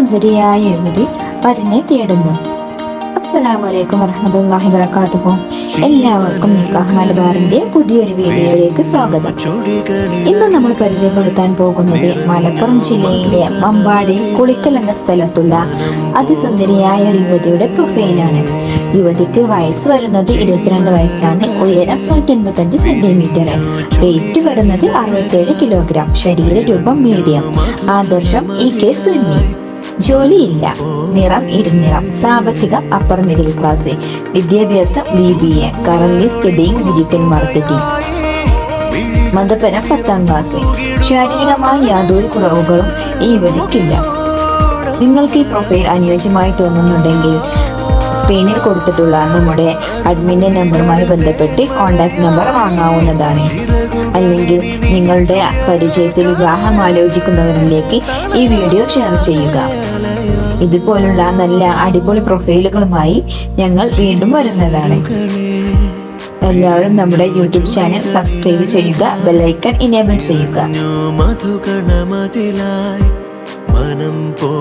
സുന്ദരിയായ യുവതി വരനെ തേടുന്നു. അസ്സലാമു അലൈക്കും വറഹ്മത്തുള്ളാഹി വബറകാതുഹു. എല്ലാവർക്കും നിക്കാഹ് മലബാറിന്റെ പുതിയൊരു വീഡിയോയിലേക്ക് സ്വാഗതം. ഇന്ന് നമ്മൾ പരിചയപ്പെടുത്താൻ പോകുന്നത് മലപ്പുറം ജില്ലയിലെ മമ്പാടി കുളിക്കൽ എന്ന സ്ഥലത്തുള്ള അതിസുന്ദരിയായ ഒരു യുവതിയുടെ പ്രൊഫൈലാണ്. യുവതിക്ക് വയസ്സ് വരുന്നത് ഇരുപത്തിരണ്ട് വയസ്സാണ്. ഉയരം നൂറ്റി എൺപത്തഞ്ച് സെന്റിമീറ്റർ. വെയിറ്റ് വരുന്നത് അറുപത്തേഴ് കിലോഗ്രാം ശരീര രൂപം മീഡിയം ആദർശം ഇ കെ സുന്നി ജോലിയില്ല. നിറം ഇരുനിറം. സാമ്പത്തികം അപ്പർ മിഡിൽ ക്ലാസ് വിദ്യാഭ്യാസം B B A current studying digital marketing മതപരം പത്താം ക്ലാസ് ശാരീരികമായ യാതൊരു കുറവുകളും ഈ യുവതിക്കില്ല. നിങ്ങൾക്ക് ഈ പ്രൊഫൈൽ അനുയോജ്യമായി തോന്നുന്നുണ്ടെങ്കിൽ സ്ക്രീനിൽ കൊടുത്തിട്ടുള്ള നമ്മുടെ അഡ്മിന്റെ നമ്പറുമായി ബന്ധപ്പെട്ട് കോൺടാക്ട് നമ്പർ വാങ്ങാവുന്നതാണ്. അല്ലെങ്കിൽ നിങ്ങളുടെ പരിചയത്തിൽ വിവാഹം ആലോചിക്കുന്നവരിലേക്ക് ഈ വീഡിയോ ഷെയർ ചെയ്യുക. ഇതുപോലുള്ള നല്ല അടിപൊളി പ്രൊഫൈലുകളുമായി ഞങ്ങൾ വീണ്ടും വരുന്നതാണ്. എല്ലാവരും നമ്മുടെ യൂട്യൂബ് ചാനൽ സബ്സ്ക്രൈബ് ചെയ്യുക ബെല്ലൈക്കൺ ഇനേബിൾ ചെയ്യുക. മനം പോ